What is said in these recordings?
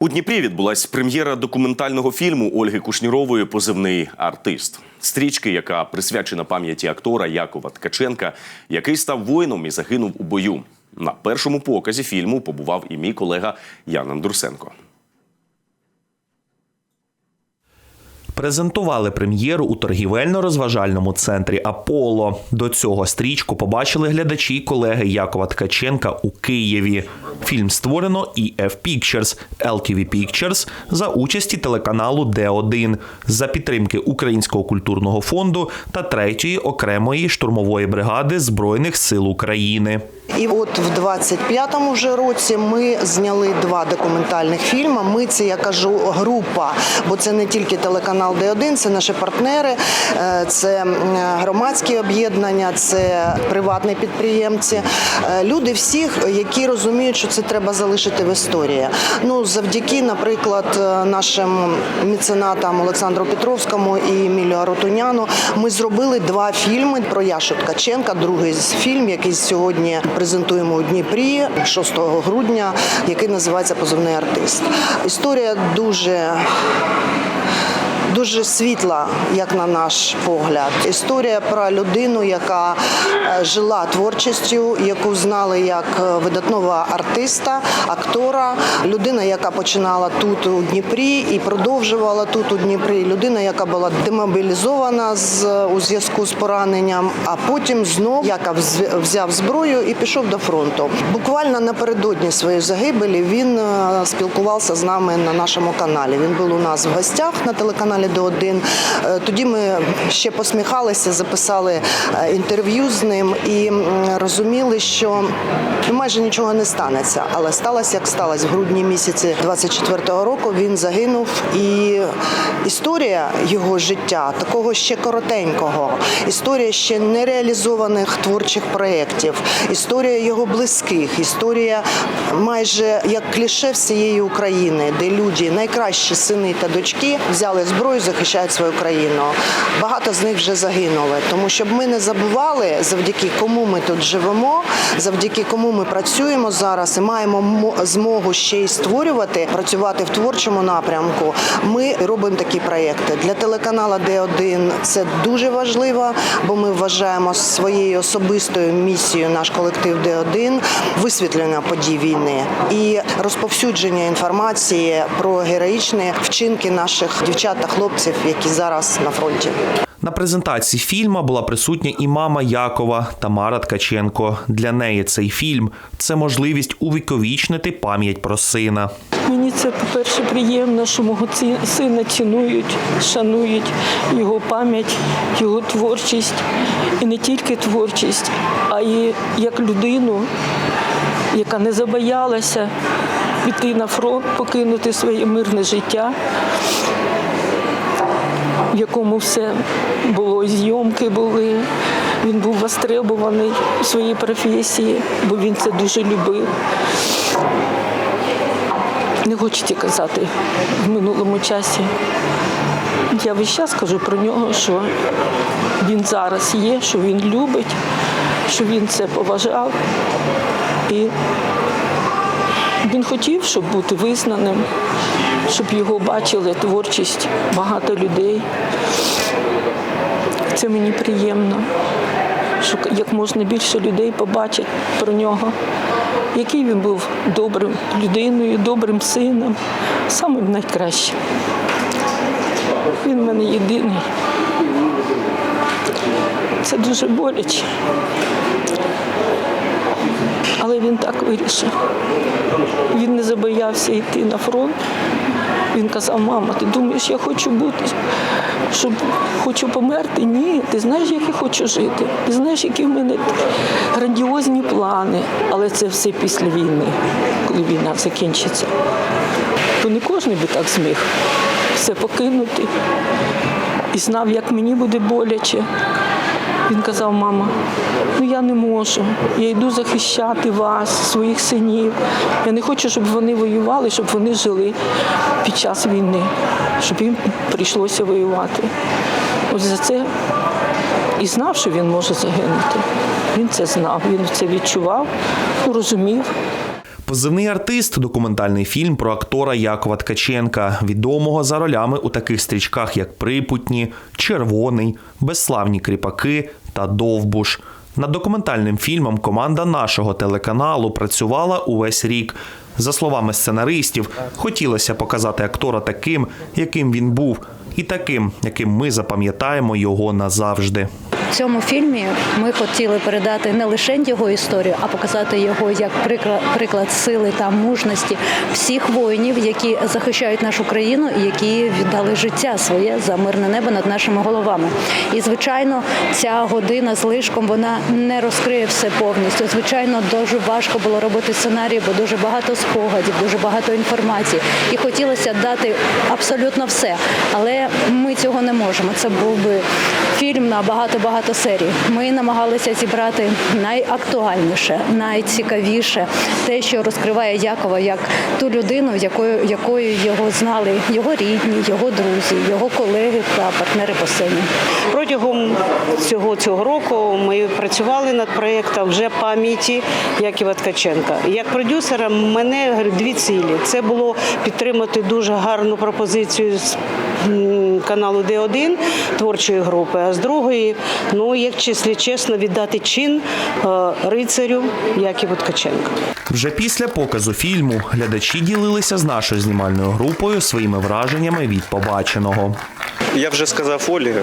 У Дніпрі відбулась прем'єра документального фільму Ольги Кушнірової Позивний артист. Стрічки, яка присвячена пам'яті актора Якова Ткаченка, який став воїном і загинув у бою. На першому показі фільму побував і мій колега Ян Андрусенко. Презентували прем'єру у торгівельно-розважальному центрі Аполло. До цього стрічку побачили глядачі й колеги Якова Ткаченка у Києві. Фільм створено EF Pictures, LTV Pictures за участі телеканалу Д1 за підтримки Українського культурного фонду та третьої окремої штурмової бригади Збройних сил України. І от в 25-му вже році ми зняли два документальних фільми. Ми це я кажу група, бо це не тільки телеканал Д1, це наші партнери, е, це громадські об'єднання, це приватні підприємці. Е, Люди всіх, які розуміють, що це треба залишити в історії. Ну завдяки, наприклад, е, нашим меценатам Олександру Петровському і Емілію Арутуняну ми зробили два фільми про Яшу Ткаченка. Другий фільм, який сьогодні презентуємо у Дніпрі 6 грудня, який називається Позивний артист. Історія дуже. Дуже світла, як на наш погляд. Історія про людину, яка е, жила творчістю, яку знали як е, видатного артиста, актора, людина, яка починала тут у Дніпрі і продовжувала тут у Дніпрі. Людина, яка була демобілізована з у зв'язку з пораненням, а потім знов яка взяв зброю і пішов до фронту. Буквально напередодні своєї загибелі він е, спілкувався з нами на нашому каналі. Він був у нас в гостях на телеканалі Д1. Е, Тоді ми ще посміхалися, записали е, інтерв'ю з ним і розуміли, що ну, майже нічого не станеться. Але сталося, як сталося. В грудні місяці 24-го року він загинув. І історія його життя, такого ще коротенького, історія ще нереалізованих творчих проєктів, історія його близьких, історія майже як кліше всієї України, де люди, найкращі сини та дочки, взяли зброю, захищають свою країну. Багато з них вже загинули. Тому щоб ми не забували, завдяки кому ми тут живемо, завдяки кому ми працюємо зараз і маємо мо- змогу ще й створювати, працювати в творчому напрямку. Ми робимо такі проєкти для телеканала Д1. Це дуже важливо, бо ми вважаємо своєю особистою місією наш колектив Д1 висвітлення подій війни і розповсюдження інформації про героїчні вчинки наших дівчат та хлопців, які зараз на фронті. На презентації фільму була присутня і мама Якова Тамара Ткаченко. Для неї цей фільм це можливість увіковічнити пам'ять про сина. Мені це, по-перше, приємно, що мого сина цінують, шанують його пам'ять, його творчість. І не тільки творчість, а й як людину, яка не забоялася піти на фронт, покинути своє мирне життя, в якому все було, зйомки були. Він був востребований у своїй професії, бо він це дуже любив. Не хочеться казати в минулому часі. Я весь час кажу про нього, що він зараз є, що він любить, що він це поважав. І він хотів, щоб бути визнаним, щоб його бачили творчість багато людей. Це мені приємно, що як можна більше людей побачить про нього, який він був добрим людиною, добрим сином, самим найкращим. Він в мене єдиний. Це дуже боляче. Так вирішив. Він не забоявся йти на фронт. Він казав, мама, ти думаєш, я хочу бути, щоб хочу померти? Ні, ти знаєш, як я хочу жити. Ти знаєш, які в мене грандіозні плани. Але це все після війни, коли війна закінчиться. То не кожен би так зміг все покинути і знав, як мені буде боляче. Він казав, мама, ну я не можу. Я йду захищати вас, своїх синів. Я не хочу, щоб вони воювали, щоб вони жили під час війни, щоб їм прийшлося воювати. Ось за це і знав, що він може загинути. Він це знав, він це відчував, розумів. Позивний артист документальний фільм про актора Якова Ткаченка, відомого за ролями у таких стрічках, як Припутні, Червоний, Безславні кріпаки та Довбуш. Над документальним фільмом команда нашого телеканалу працювала увесь рік. За словами сценаристів, хотілося показати актора таким, яким він був, і таким, яким ми запам'ятаємо його назавжди. В цьому фільмі ми хотіли передати не лише його історію, а показати його як приклад, сили та мужності всіх воїнів, які захищають нашу країну і які віддали життя своє за мирне небо над нашими головами. І звичайно, ця година з лишком вона не розкриє все повністю. Звичайно, дуже важко було робити сценарій, бо дуже багато спогадів, дуже багато інформації. І хотілося дати абсолютно все. Але ми цього не можемо. Це був би фільм на багато-багато серій. Ми намагалися зібрати найактуальніше, найцікавіше, те, що розкриває Якова як ту людину, якою, якою його знали його рідні, його друзі, його колеги та партнери по сцені. Протягом цього цього року ми працювали над проєктом вже пам'яті Яківа Ткаченка. Як продюсера, мене дві цілі. Це було підтримати дуже гарну пропозицію з каналу Д1 творчої групи. А з другої, ну як числі чесно, віддати чин е, рицарю Яківу Ткаченка. Вже після показу фільму глядачі ділилися з нашою знімальною групою своїми враженнями від побаченого. Я вже сказав Олі,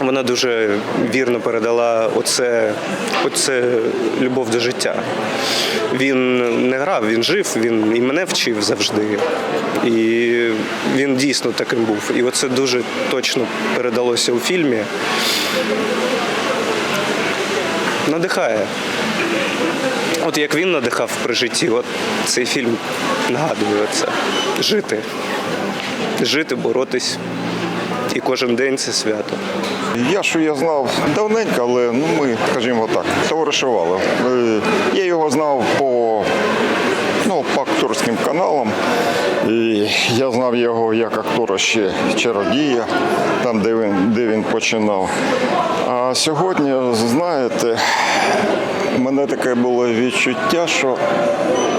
вона дуже вірно передала оце, оце любов до життя. Він не грав, він жив, він і мене вчив завжди. І він дійсно таким був. І оце дуже точно передалося у фільмі. Надихає. От як він надихав при житті, от цей фільм нагадує це. Жити. Жити, боротись. І кожен день це свято. Я що я знав давненько, але ну ми, скажімо так, товаришували. Е, Я його знав по, ну, по акторським каналам. І я знав його як актора ще чародія, там, де він, де він починав. А сьогодні, знаєте, у мене таке було відчуття, що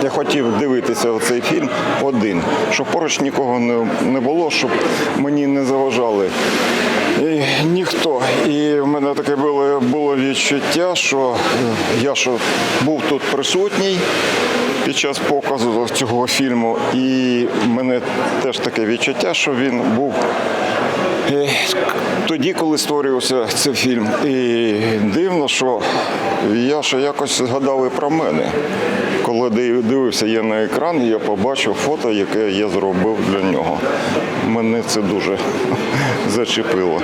я хотів дивитися цей фільм один, щоб поруч нікого не, було, щоб мені не заважали і ніхто. І в мене таке було, було відчуття, що я що був тут присутній під час показу цього фільму, і мене теж таке відчуття, що він був е, тоді, коли створювався цей фільм. І дивно, що я ще якось згадав і про мене. Коли дивився я на екран, я побачив фото, яке я зробив для нього. Мене це дуже зачепило.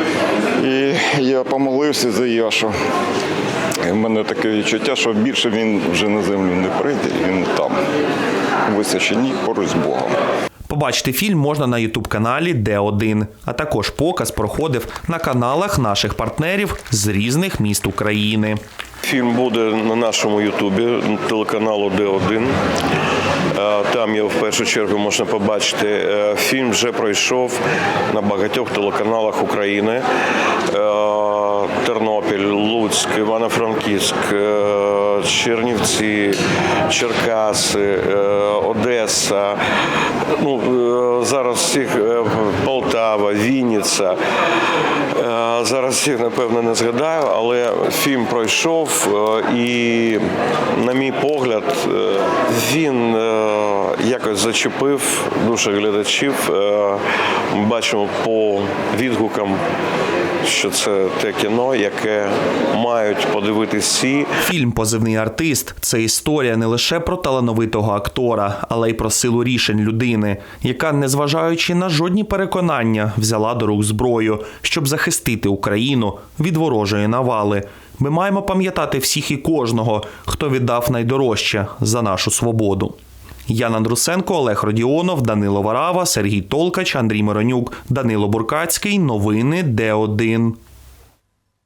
І я помолився за Яшу. В мене таке відчуття, що більше він вже на землю не прийде, він там, у поруч з Богом. Побачити фільм можна на ютуб-каналі Д1, а також показ проходив на каналах наших партнерів з різних міст України. Фільм буде на нашому Ютубі телеканалу Д1. Е, Там його в першу чергу можна побачити. Е, Фільм вже пройшов на багатьох телеканалах України. Е, Тернопіль, Луцьк, Івано-Франківськ, Чернівці, Черкаси, е, Одеса. Ну, е, зараз всіх е, Полтава, Вінниця. Зараз всіх напевно не згадаю, але фільм пройшов, і, на мій погляд, він якось зачепив душі глядачів. Бачимо по відгукам, що це те кіно, яке мають подивитись всі. Фільм Позивний артист це історія не лише про талановитого актора, але й про силу рішень людини, яка, незважаючи на жодні переконання, взяла до рук зброю, щоб захистити Україну від ворожої навали. Ми маємо пам'ятати всіх і кожного, хто віддав найдорожче за нашу свободу. Ян Андрусенко, Олег Родіонов, Данило Варава, Сергій Толкач, Андрій Миронюк, Данило Буркацький. Новини Д1.